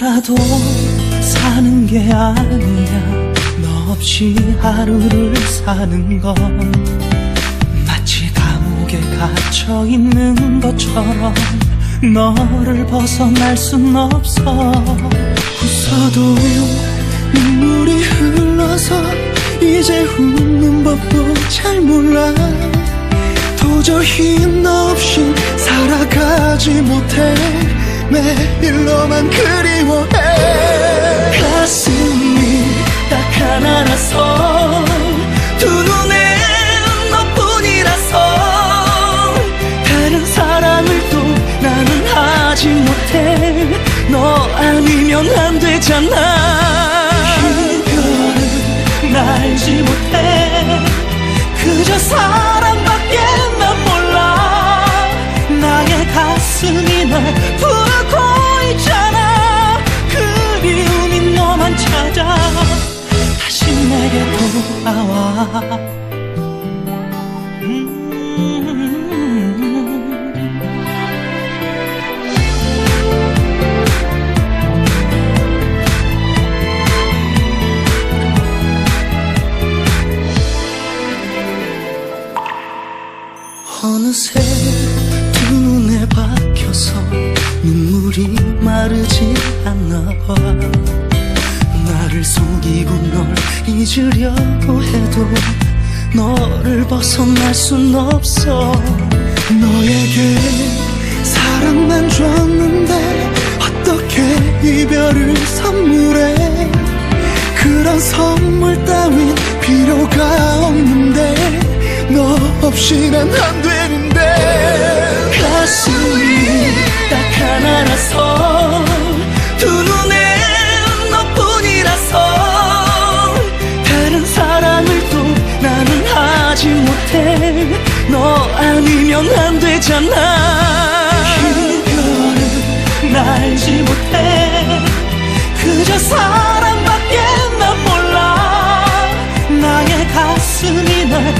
살아도 사는 게 아니야. 너 없이 하루를 사는 건 마치 감옥에 갇혀 있는 것처럼 너를 벗어날 순 없어. 웃어도 눈물이 흘러서 이제 웃는 법도 잘 몰라. 도저히 너 없인 살아가지 못해. 매일 너만 그리 너 아니면 안 되잖아. 이별은 날지 못해. 그저 사랑밖에 난 몰라. 나의 가슴이 날 부르고 있잖아. 그리움이 너만 찾아. 다시 내게 돌아와 어느새 두 눈에 박혀서 눈물이 마르지 않나 봐. 나를 속이고 널 잊으려고 해도 너를 벗어날 순 없어 없이 난 안 되는데. 가슴이 딱 하나라서 두 눈에 너뿐이라서 다른 사랑을 또 나는 하지 못해. 너 아니면 안 되잖아. 이별은 날지 못해. 그저 사랑밖에 난 몰라. 나의 가슴이 날